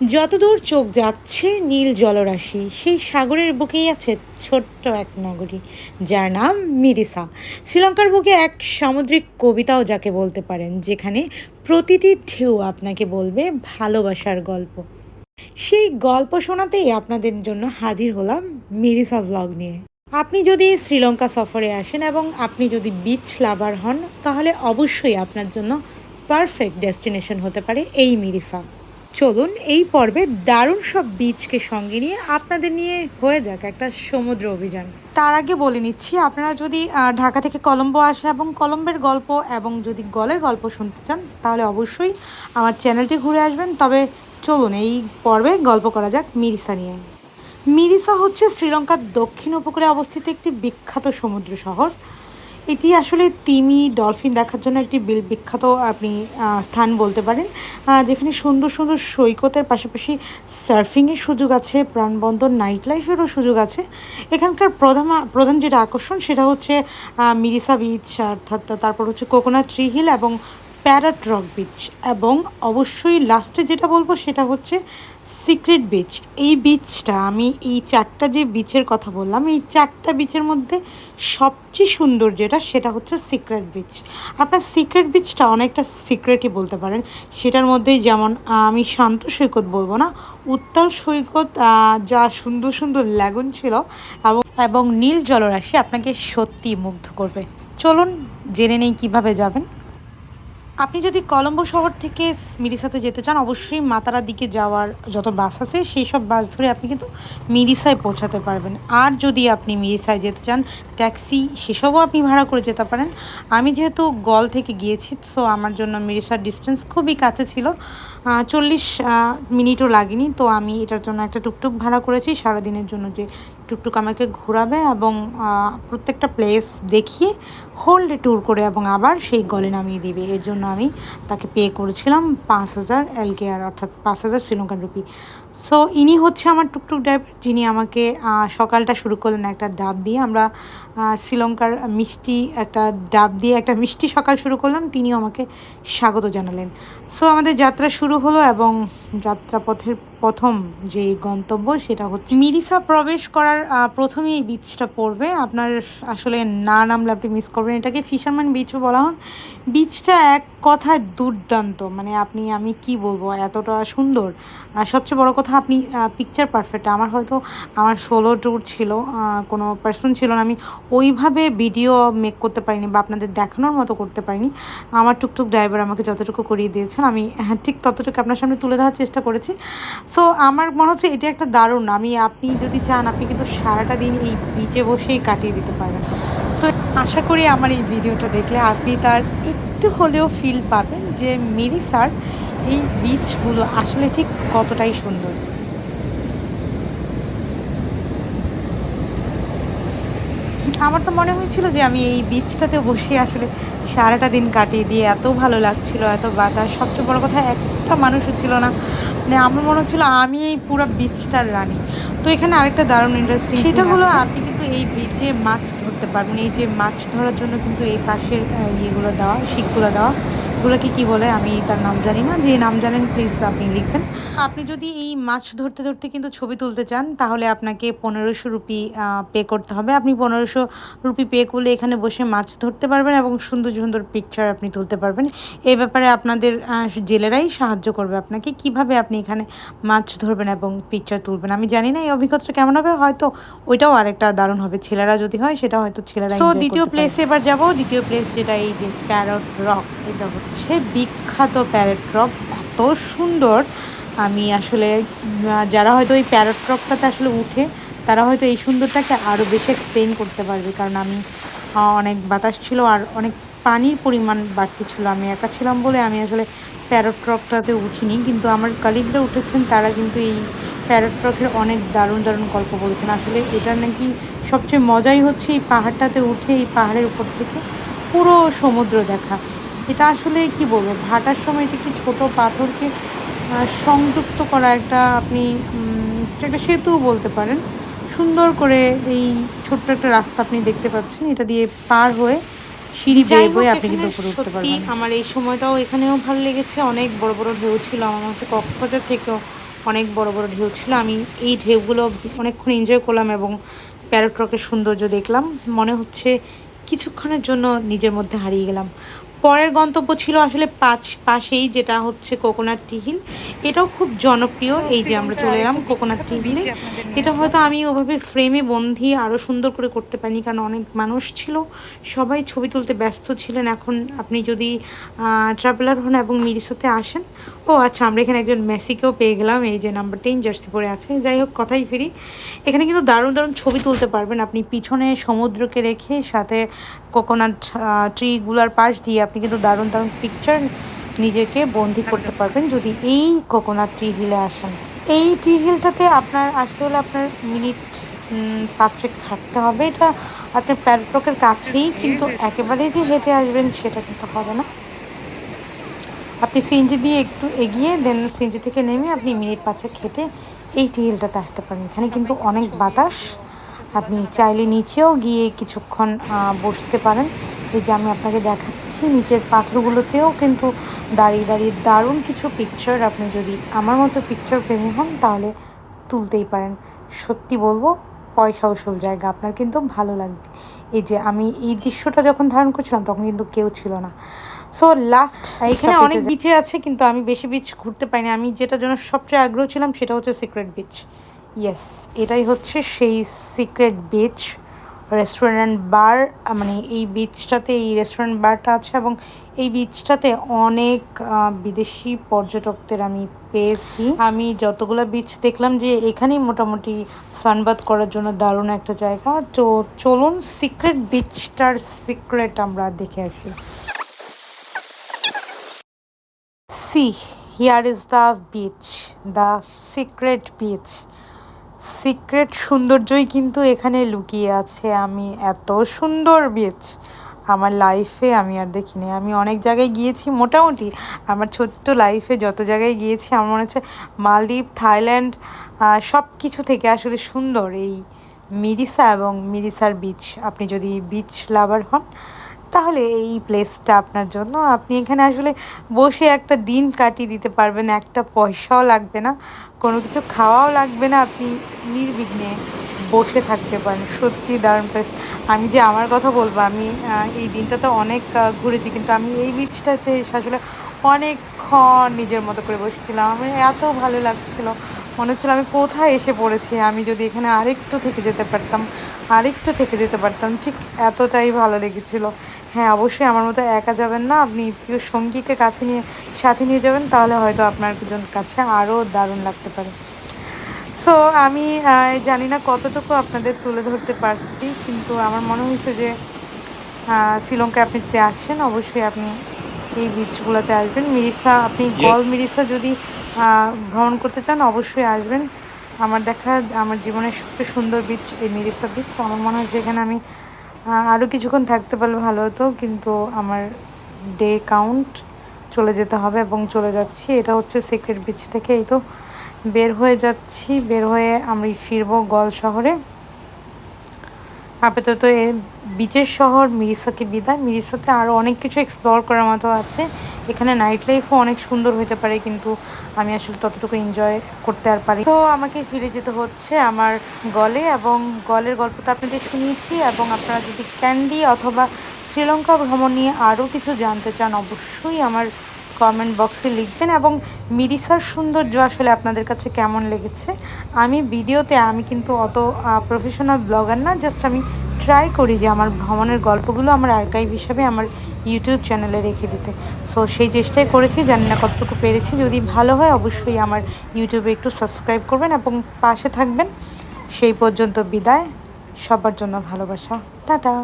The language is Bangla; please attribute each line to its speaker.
Speaker 1: যতদূর চোখ যাচ্ছে নীল জলরাশি, সেই সাগরের বুকেই আছে ছোট্ট এক নগরী, যার নাম মিরিসা। শ্রীলঙ্কার বুকে এক সামুদ্রিক কবিতাও যাকে বলতে পারেন, যেখানে প্রতিটি ঢেউ আপনাকে বলবে ভালোবাসার গল্প। সেই গল্প শোনাতেই আপনাদের জন্য হাজির হলাম মিরিসা ভ্লগ নিয়ে। আপনি যদি শ্রীলঙ্কা সফরে আসেন এবং আপনি যদি বিচ লাভার হন, তাহলে অবশ্যই আপনার জন্য পারফেক্ট ডেস্টিনেশন হতে পারে এই মিরিসা। চলুন এই পর্বে দারুণ সব বীচকে সঙ্গে নিয়ে আপনাদের নিয়ে হয়ে যাক একটা সমুদ্র অভিযান। তার আগে বলে নিচ্ছি, আপনারা যদি ঢাকা থেকে কলম্বো আসে এবং কলম্বের গল্প এবং যদি গলের গল্প শুনতে চান, তাহলে অবশ্যই আমার চ্যানেলটি ঘুরে আসবেন। তবে চলুন এই পর্বে গল্প করা যাক মিরিসা নিয়ে। মিরিসা হচ্ছে শ্রীলঙ্কার দক্ষিণ উপকূলে অবস্থিত একটি বিখ্যাত সমুদ্র শহর। এটি আসলে তিমি ডলফিন দেখার জন্য একটি বিল বিখ্যাত, আপনি স্থান বলতে পারেন। যেখানে সুন্দর সুন্দর সৈকতের পাশাপাশি সার্ফিংয়ের সুযোগ আছে, প্রাণবন্দর, নাইট লাইফেরও সুযোগ আছে। এখানকার প্রধান প্রধান যেটা আকর্ষণ সেটা হচ্ছে মিরিসা বিচ, অর্থাৎ তারপর হচ্ছে কোকোনাট ট্রি হিল এবং প্যারাট রক বিচ। এবং অবশ্যই লাস্টে যেটা বলব সেটা হচ্ছে সিক্রেট বিচ। এই বিচটা, আমি এই চারটা যে বিচের কথা বললাম, এই চারটা বিচের মধ্যে সবচেয়ে সুন্দর যেটা, সেটা হচ্ছে সিক্রেট বিচ আপনার সিক্রেট বিচটা অনেকটা সিক্রেটই বলতে পারেন। সেটার মধ্যেই যেমন, আমি শান্ত সৈকত বলব না, উত্তাল সৈকত যা সুন্দর সুন্দর ল্যাগুন ছিল এবং এবং নীল জলরাশি আপনাকে সত্যি মুগ্ধ করবে। চলুন, জেনে নেই কীভাবে যাবেন। আপনি যদি কলম্বো শহর থেকে মিরিসাতে যেতে চান, অবশ্যই মাতারার দিকে যাওয়ার যত বাস আছে, সেই সব বাস ধরে আপনি কিন্তু মিরিসায় পৌঁছাতে পারবেন। আর যদি আপনি মিরিসায় যেতে চান, ট্যাক্সি, সেসবও আপনি ভাড়া করে যেতে পারেন। আমি যেহেতু গল থেকে গিয়েছি, সো আমার জন্য মিরিসার ডিস্টেন্স খুবই কাছে ছিল। চল্লিশ মিনিটও লাগেনি, তো আমি এটার জন্য একটা টুকটুক ভাড়া করেছি। সারাদিনের জন্য যে টুকটুক আমাকে ঘোরাবে এবং প্রত্যেকটা প্লেস দেখিয়ে হোল্ডে ট্যুর করে এবং আবার সেই গলে নামিয়ে দিবে। এর জন্য আমি তাকে পে করেছিলাম পাঁচ হাজার এলকেআর অর্থাৎ পাঁচ হাজার শ্রীলঙ্কান রুপি সো ইনি হচ্ছে আমার টুকটুক ড্রাইভার যিনি আমাকে সকালটা শুরু করলেন একটা ডাব দিয়ে। আমরা শ্রীলঙ্কার মিষ্টি একটা ডাব দিয়ে একটা মিষ্টি সকাল শুরু করলাম। তিনিও আমাকে স্বাগত জানালেন। সো আমাদের যাত্রা শুরু হলো এবং যাত্রাপথের প্রথম যে গন্তব্য সেটা হচ্ছে মিরিসা প্রবেশ করার প্রথমেই এই বিচটা পড়বে। আপনার আসলে না নামলে আপনি মিস করবেন। এটাকে ফিশারম্যান বিচও বলা হয়। বিচটা এক কথায় দুর্দান্ত। মানে আপনি আমি কি বলব এতটা সুন্দর। আর সবচেয়ে বড় কথা আপনি পিকচার পারফেক্ট আমার হয়তো আমার সোলো ট্যুর ছিল কোনো পার্সন ছিল না। আমি ওইভাবে ভিডিও মেক করতে পারিনি বা আপনাদের দেখানোর মতো করতে পারিনি। আমার টুকটুক ড্রাইভার আমাকে যতটুকু করিয়ে দিয়েছেন আমি হ্যাঁ, ঠিক ততটুকু আপনার সামনে তুলে ধরার চেষ্টা করেছি। সো আমার মনে হচ্ছে এটা একটা দারুণ। আমি আপনি যদি চান আপনি কিন্তু সারাটা দিন এই বিচে বসেই কাটিয়ে দিতে পারেন। সো আশা করি আমার এই ভিডিওটা দেখলে আপনি তার একটু হলেও ফিল পাবেন যে মিরিসার এই বীচগুলো আসলে ঠিক কতটাই সুন্দর। আমার তো মনে হয়েছিল যে আমি এই বিচটাতে বসে আসলে সারাটা দিন কাটিয়ে দিয়ে এত ভালো লাগছিল এত বাতাস। সবচেয়ে বড় কথা একটা মানুষও ছিল না। মানে আমার মনে হচ্ছিল আমি এই পুরো বিচটার রানী। তো এখানে আরেকটা দারুণ ইন্টারেস্টিং সেটা হলো আপনি কিন্তু এই বিচে মাছ ধরতে পারবেন, এই যে মাছ ধরার জন্য কিন্তু এই পাশের ইয়েগুলো দেওয়া, শিকগুলো দেওয়া এগুলোকে কি বলে আমি তার নাম জানি না। যে নাম জানেন প্লিজ আপনি লিখবেন। আপনি যদি এই মাছ ধরতে ধরতে কিন্তু ছবি তুলতে চান তাহলে আপনাকে পনেরোশো রুপি পে করতে হবে। আপনি পনেরোশো রুপি পে করলে এখানে বসে মাছ ধরতে পারবেন এবং সুন্দর সুন্দর পিকচার আপনি তুলতে পারবেন। এই ব্যাপারে আপনাদের জেলেরাই সাহায্য করবে আপনাকে। কীভাবে আপনি এখানে মাছ ধরবেন এবং পিকচার তুলবেন? আমি জানি না এই অভিজ্ঞতাটা কেমন হবে। হয়তো ওইটাও আরেকটা দারুণ হবে। ছেলেরা যদি হয় সেটা হয়তো ছেলেরা enjoy
Speaker 2: দ্বিতীয়
Speaker 1: পারবে। এবার যাব। দ্বিতীয় প্লেস যেটা এই যে প্যারট রক এটা হচ্ছে বিখ্যাত প্যারট রক এত সুন্দর। আমি আসলে যারা হয়তো ওই প্যারট রকটাতে আসলে উঠে, তারা হয়তো এই সুন্দরটাকে আরও বেশি এক্সপ্লেন করতে পারবে। কারণ আমি অনেক বাতাস ছিল আর অনেক পানির পরিমাণ বাড়তি ছিল। আমি একা ছিলাম বলে আমি আসলে প্যারট রকটাতে উঠিনি। কিন্তু আমার কালিগরা উঠেছেন, তারা কিন্তু এই প্যারট রকের অনেক দারুণ দারুণ গল্প বলেছেন। আসলে এটা নাকি সবচেয়ে মজাই হচ্ছে এই পাহাড়টাতে উঠে, এই পাহাড়ের উপর থেকে পুরো সমুদ্র দেখা। এটা আসলে কি বলব ভাটার সময় এটা কি ছোটো পাথরকে সংযুক্ত করা একটা আপনি একটা সেতু বলতে পারেন। সুন্দর করে এই ছোট্ট একটা রাস্তা আপনি দেখতে পাচ্ছেন এটা দিয়ে পার হয়ে সিঁড়ি বেয়ে বয়ে আপনি কিন্তু উপরে উঠতে পারবেন। আমার এই সময়টাও এখানেও ভালো লেগেছে অনেক বড় বড় ঢেউ ছিল আমার মনে হচ্ছে কক্সবাজার থেকেও অনেক বড় বড় ঢেউ ছিল। আমি এই ঢেউগুলো অনেকক্ষণ এনজয় করলাম এবং প্যারট রকের সৌন্দর্য দেখলাম। মনে হচ্ছে কিছুক্ষণের জন্য নিজের মধ্যে হারিয়ে গেলাম। পরের গন্তব্য ছিল আসলে পাঁচ পাশেই, যেটা হচ্ছে কোকোনাট টিহিল। এটাও খুব জনপ্রিয়, এই যে আমরা চলে এলাম কোকোনাট টিহিলে। এটা হয়তো আমি ওভাবে ফ্রেমে বন্ধি আরও সুন্দর করে করতে পারিনি, কারণ অনেক মানুষ ছিল, সবাই ছবি তুলতে ব্যস্ত ছিলেন। এখন আপনি যদি ট্রাভেলার হন এবং মিরিসাতে আসেন, ও আচ্ছা আমরা এখানে একজন মেসিকেও পেয়ে গেলাম, এই যে নাম্বার টেন জার্সি পরে আছে। যাই হোক, কথাই ফিরি। এখানে কিন্তু দারুণ দারুণ ছবি তুলতে পারবেন। আপনি পিছনে সমুদ্রকে রেখে, সাথে কোকোনাট ট্রিগুলার পাশ দিয়ে আপনি কিন্তু দারুণ দারুণ পিকচার নিজেকে বন্দি করতে পারবেন যদি এই কোকোনাট ট্রি হিলে আসেন। এই ট্রি হিলটাতে আপনার আসতে হলে আপনার মিনিট পাঁচে খাটতে হবে। এটা আপনার প্যারটকের কাছেই কিন্তু একেবারেই যে হেঁটে আসবেন সেটা কিন্তু হবে না। আপনি সিঞ্জি দিয়ে একটু এগিয়ে দেন সিঞ্জি থেকে নেমে আপনি মিনিট পাঁচে খেটে এই টি হিলটাতে আসতে পারেন। এখানে কিন্তু অনেক বাতাস। আপনি চাইলে নিচেও গিয়ে কিছুক্ষণ বসতে পারেন। এই যে আমি আপনাকে দেখাচ্ছি নিচের পাথরগুলোতেও কিন্তু দাঁড়িয়ে দাঁড়িয়ে দারুণ কিছু পিকচার আপনি যদি আমার মতো পিকচার প্রেমী হন তাহলে তুলতেই পারেন। সত্যি বলব পয়সা উসুল জায়গা আপনার কিন্তু ভালো লাগবে। এই যে আমি এই দৃশ্যটা যখন ধারণ করছিলাম তখন কিন্তু কেউ ছিল না। সো লাস্ট এখানে অনেক বিচে আছে কিন্তু আমি বেশি বিচ ঘুরতে পাইনি আমি যেটার জন্য সবচেয়ে আগ্রহ ছিলাম সেটা হচ্ছে সিক্রেট বিচ ইয়েস এটাই হচ্ছে সেই সিক্রেট বিচ রেস্টুরেন্ট বার মানে এই বিচটাতে এই রেস্টুরেন্ট বারটা আছে এবং এই বিচটাতে অনেক বিদেশি পর্যটকদের আমি পেয়েছি। আমি যতগুলো বিচ দেখলাম যে এখানেই মোটামুটি সানবাদ করার জন্য দারুণ একটা জায়গা। তো চলুন সিক্রেট বিচটার সিক্রেট আমরা দেখে আসি। See here is the beach the secret beach secret সৌন্দর্যই কিন্তু এখানে লুকিয়ে আছে। আমি এত সুন্দর বিচ আমার লাইফে আমি আর দেখিনি। আমি অনেক জায়গায় গিয়েছি, মোটামুটি। আমার ছোট্ট লাইফে যত জায়গায় গিয়েছি, আমার মনে হচ্ছে মালদ্বীপ, থাইল্যান্ড সব কিছু থেকে আসলে সুন্দর এই মিরিসা এবং মিরিসার বিচ আপনি যদি বিচ লাভার হন তাহলে এই প্লেসটা আপনার জন্য। আপনি এখানে আসলে বসে একটা দিন কাটিয়ে দিতে পারবেন। একটা পয়সাও লাগবে না, কোনো কিছু খাওয়াও লাগবে না। আপনি নির্বিঘ্নে বসে থাকতে পারেন। সত্যি দারুণ প্লেস আমি যে আমার কথা বলব, আমি এই দিনটা তো অনেক ঘুরেছি, কিন্তু আমি এই বিচটাতে আসলে অনেকক্ষণ নিজের মতো করে বসেছিলাম। আমার এত ভালো লাগছিল। মনে হচ্ছিল আমি কোথায় এসে পড়েছি? আমি যদি এখানে আরেকটু থেকে যেতে পারতাম, আরেকটু থেকে যেতে পারতাম, ঠিক এতটাই ভালো লেগেছিলো। হ্যাঁ অবশ্যই আমার মতো একা যাবেন না। আপনি প্রিয় সঙ্গীকে কাছে নিয়ে সাথে নিয়ে যাবেন তাহলে হয়তো আপনার দুজন কাছে আরও দারুণ লাগতে পারে। সো আমি জানি না কতটুকু আপনাদের তুলে ধরতে পারছি কিন্তু আমার মনে হয়েছে যে শ্রীলঙ্কায় আপনি যদি আসেন অবশ্যই আপনি এই বিচগুলোতে আসবেন। মিরিসা আপনি গল মিরিসা যদি ভ্রমণ করতে চান অবশ্যই আসবেন। আমার দেখা আমার জীবনের সবচেয়ে সুন্দর বিচ এই মিরিসা বিচ আমার মনে হয় যে এখানে আমি আরও কিছুক্ষণ থাকতে পারলে ভালো হতো, কিন্তু আমার ডে কাউন্ট চলে যেতে হবে এবং চলে যাচ্ছি। এটা হচ্ছে সিক্রেট বিচ থেকে এই তো বের হয়ে যাচ্ছি। বের হয়ে আমি ফিরবো গল শহরে। আপাতত এ বিচের শহর, মিরিসাকে বিদায়। মিরিসাতে আরও অনেক কিছু এক্সপ্লোর করার মতো আছে। এখানে নাইট লাইফও অনেক সুন্দর হতে পারে, কিন্তু আমি আসলে ততটুকু এনজয় করতে আর পারি তো আমাকে ফিরে যেতে হচ্ছে আমার গলে, এবং গলের গল্প তো আপনাদের শুনিয়েছি, এবং আপনারা যদি ক্যান্ডি অথবা শ্রীলঙ্কা ভ্রমণ নিয়ে আরও কিছু জানতে চান, অবশ্যই আমার কমেন্ট বক্সে লিখবেন, এবং মিরিসার সৌন্দর্য আসলে আপনাদের কাছে কেমন লেগেছে? আমি ভিডিওতে আমি কিন্তু অত প্রফেশনাল ব্লগার না জাস্ট আমি ট্রাই করি যে আমার ভ্রমণের গল্পগুলো আমার আর্কাইভ হিসাবে আমার ইউটিউব চ্যানেলে রেখে দিতে। সো সেই চেষ্টাই করেছি, জানি না কতটুকু পেরেছি। যদি ভালো হয়, অবশ্যই আমার ইউটিউবে একটু সাবস্ক্রাইব করবেন এবং পাশে থাকবেন। সেই পর্যন্ত বিদায়, সবার জন্য ভালোবাসা। টাটা!